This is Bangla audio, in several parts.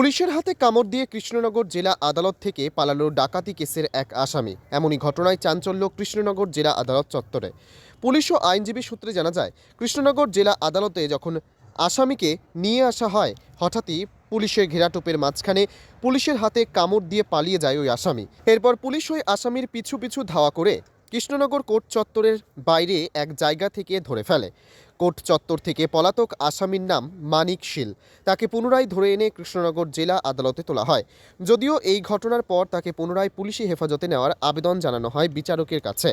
পুলিশের হাতে কামড় দিয়ে কৃষ্ণনগর জেলা আদালত থেকে পালালো ডাকাতি কেসের এক আসামি। এমনই ঘটনায় চাঞ্চল্য কৃষ্ণনগর জেলা আদালত চত্বরে। পুলিশ ও আইনজীবী সূত্রে জানা যায়, কৃষ্ণনগর জেলা আদালতে যখন আসামিকে নিয়ে আসা হয়, হঠাৎই পুলিশের ঘেরাটোপের মাঝখানে পুলিশের হাতে কামড় দিয়ে পালিয়ে যায় ওই আসামি। এরপর পুলিশ ওই আসামির পিছু পিছু ধাওয়া করে কৃষ্ণনগর কোর্ট চত্বরের বাইরে এক জায়গা থেকে ধরে ফেলে। কোর্ট চত্বর থেকে পলাতক আসামির নাম মানিক শীল। তাকে পুনরায় ধরে এনে কৃষ্ণনগর জেলা আদালতে তোলা হয়। যদিও এই ঘটনার পর তাকে পুনরায় পুলিশি হেফাজতে নেওয়ার আবেদন জানানো হয় বিচারকের কাছে।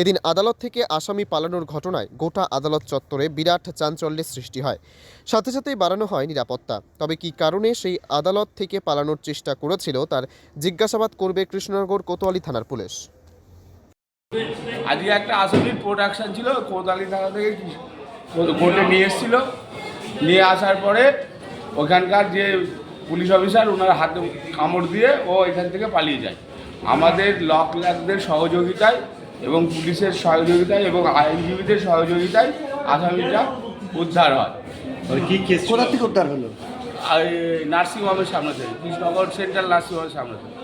এদিন আদালত থেকে আসামি পালানোর ঘটনায় গোটা আদালত চত্বরে বিরাট চাঞ্চল্যের সৃষ্টি হয়। সাথে সাথেই বাড়ানো হয় নিরাপত্তা। তবে কী কারণে সেই আদালত থেকে পালানোর চেষ্টা করেছিল তার জিজ্ঞাসাবাদ করবে কৃষ্ণনগর কোতোয়ালি থানার পুলিশ। আজকে একটা আসামির প্রোডাকশন ছিল কোদালি থানা থেকে কোর্টে নিয়ে এসেছিল। নিয়ে আসার পরে ওখানকার যে পুলিশ অফিসার ওনার হাতে কামড় দিয়ে ও এখান থেকে পালিয়ে যায়। আমাদের লক ল্যাকদের সহযোগিতায় এবং পুলিশের সহযোগিতায় এবং আইনজীবীদের সহযোগিতায় আসামিটা উদ্ধার হয়। মানে কি কেস কোথা থেকে উদ্ধার হলো? আর নার্সিংহোমের সামনে থেকে কৃষ্ণনগর সেন্ট্রাল নার্সিংহোমের সামনে থেকে।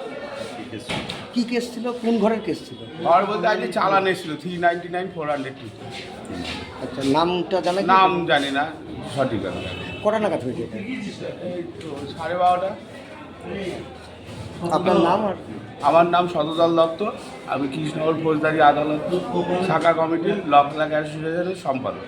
কি কেস ছিল? কোন ঘরের কেস ছিল? ঘর বলতে আজকে চালান এসেছিল three ninety nine four hundred আচ্ছা নামটা জানা কি? নাম জানি না সঠিক আমি জানি না। কটা নাগাদ হয়েছে এটা? এই তো সাড়ে বারোটা। আপনার নাম আর? আমার নাম শতদল দত্ত আমি কৃষ্ণনগর ফৌজদারি আদালত শাখা কমিটির লক লাগ অ্যাসোসিয়েশনের সম্পাদক।